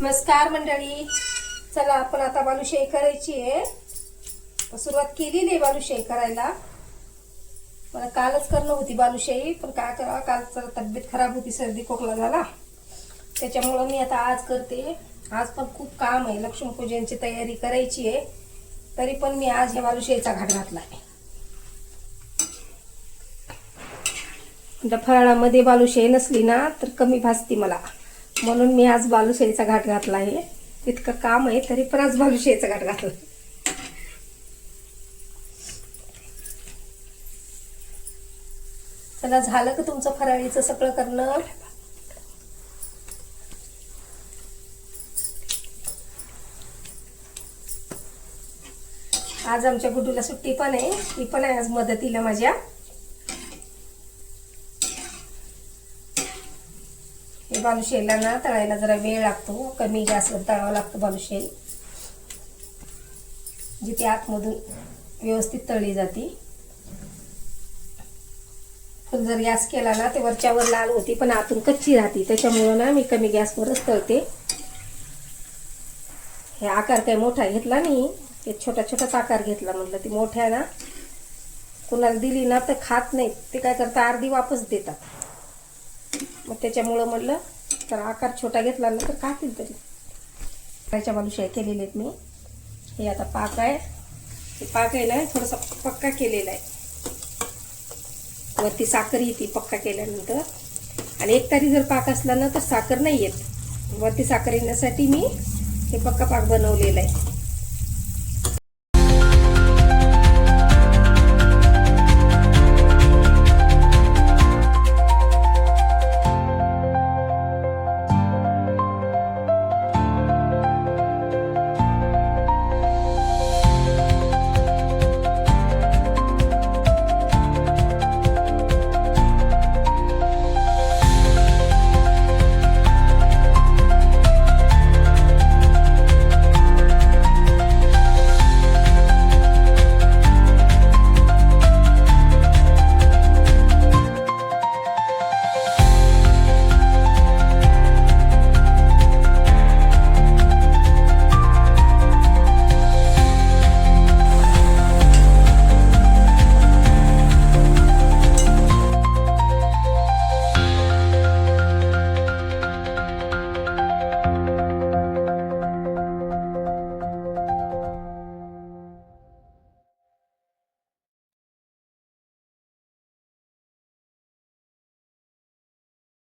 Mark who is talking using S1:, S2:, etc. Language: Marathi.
S1: नमस्कार मंडळी. चला आपण आता बालुशाही करायची आहे सुरुवात केलेली आहे बालुशाही करायला मला कालच करणं होती बालुशाही पण काय करावं काल जरा तब्येत खराब होती सर्दी खोकला झाला. त्याच्यामुळं मी आता आज करते. आज पण खूप काम आहे. लक्ष्मीपूजनची तयारी करायची आहे तरी पण मी आज ह्या बालुशाहीचा घाट घातला आहे आता फराळामध्ये बालुशाही नसली ना तर कमी भासती मला. म्हणून मी आज बालुशाहीचा घाट घातला आहे. इतकं काम आहे तरी पण आज बालुशाहीचा घाट घातला. चला झालं का तुमचं फराळीचं सगळं करणं? आज आमच्या गुड्डूला सुट्टी पण आहे. ती पण आहे आज मदतीला माझ्या. हे बालुशेला ना तळायला जरा वेळ लागतो. कमी गॅसवर तळावं लागतं बालुशेल जिथे आतमधून व्यवस्थित तळली जाते. पण जर गॅस केला ना ते वरच्यावर लाल होती पण आतून कच्ची राहते. त्याच्यामुळं ना मी कमी गॅसवरच तळते. हे आकार काही मोठा घेतला नाही. एक छोटा छोटाच आकार घेतला म्हटलं ती मोठ्या ना कुणाला दिली ना तर खात नाहीत. ते काय करतात अर्धी वापस देतात. मग त्याच्यामुळं म्हटलं तर आकार छोटा घेतला ना तर खातील तरी. त्याच्या बालुशाही केलेले आहेत मी. हे आता पाक आहे. हे पाक आहे ना थोडासा पक्का केलेला आहे. वरती साखर येते पक्का केल्यानंतर. आणि एक तारी जर पाक असला ना तर साखर नाही येत. वरती साखर येण्यासाठी मी हे पक्का पाक बनवलेला आहे.